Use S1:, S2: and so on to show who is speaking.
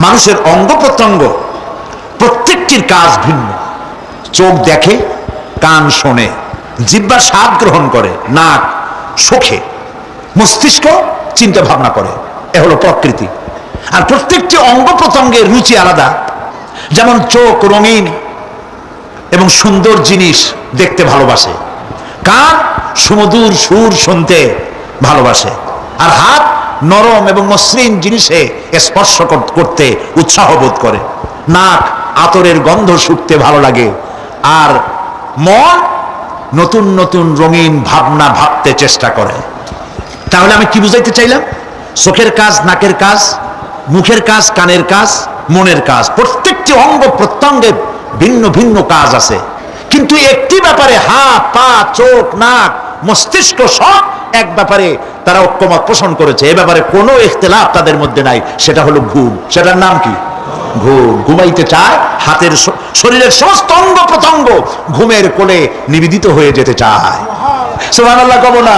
S1: মানুষের অঙ্গ প্রত্যঙ্গ প্রত্যেকটির কাজ ভিন্ন। চোখ দেখে, কান শোনে জিব্বা স্বাদ গ্রহণ করে, নাক শোখে মস্তিষ্ক চিন্তা ভাবনা করে। এ হলো প্রকৃতি। আর প্রত্যেকটি অঙ্গ প্রত্যঙ্গের রুচি আলাদা। যেমন চোখ রঙিন এবং সুন্দর জিনিস দেখতে ভালোবাসে। কান সুমধুর সুর শুনতে ভালোবাসে। আর হাত নরম এবং মসৃণ জিনিসে স্পর্শ করতে উৎসাহ বোধ করে। নাক, আতরের গন্ধ শুকতে ভালো লাগে। আর মন নতুন নতুন রঙিন ভাবনা ভাবতে চেষ্টা করে। তাহলে আমি কি বুঝাইতে চাইলাম? চোখের কাজ, নাকের কাজ, মুখের কাজ, কানের কাজ, মনের কাজ। প্রত্যেকটি অঙ্গ প্রত্যঙ্গের ভিন্ন ভিন্ন কাজ আছে। কিন্তু একটি ব্যাপারে হাত, পা, চোখ, নাক, মস্তিষ্ক সব এক ব্যাপারে তারা ঐক্যমত পোষণ করেছে, এ ব্যাপারে কোনো ইখতলাফ তাদের মধ্যে নাই, সেটা হলো ঘুম। সেটার নাম কি? ঘুম। ঘুমাইতে চায়, হাতের শরীরের সমস্ত অঙ্গ প্রত্যঙ্গ ঘুমের কোলে নিবেদিত হয়ে যেতে চায়। সুবহানাল্লাহ, কব না।